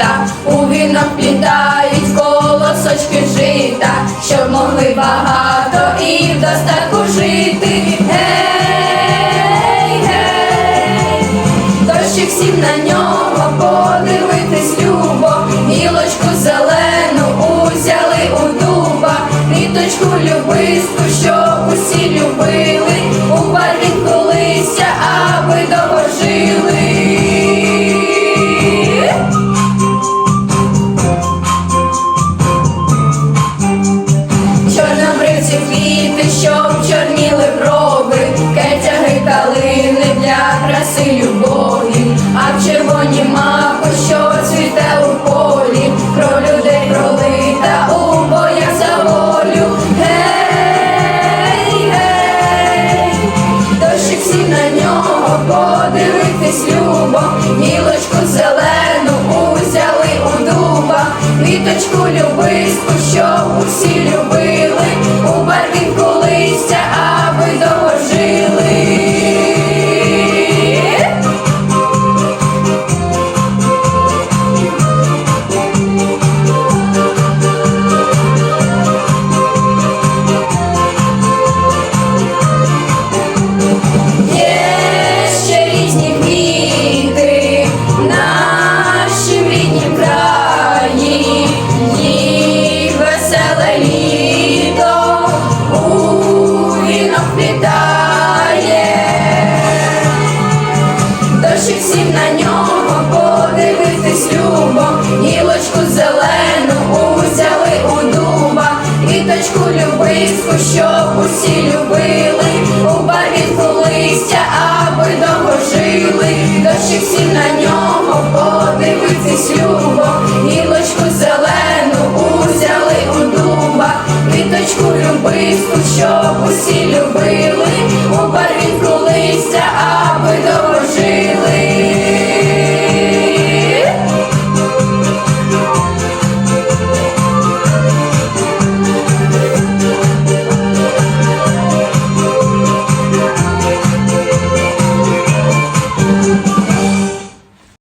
літа, у вінок плітають колосочки жита, щоб могли багато і в достатку жити. Гей, гей, дощик всім на нього подивитись любо, гілочку зелену узяли у дуба, квіточку любистку, щоб усі любили, у барвінку листя, аби довго жили. Квіточку любиську, що усі любили, квіточку любистку, щоб усі любили, у барвінку листя, аби довго жили, дощик всі на нього подивитись любо, гілочку зелену узяли у дуба, квіточку любистку, щоб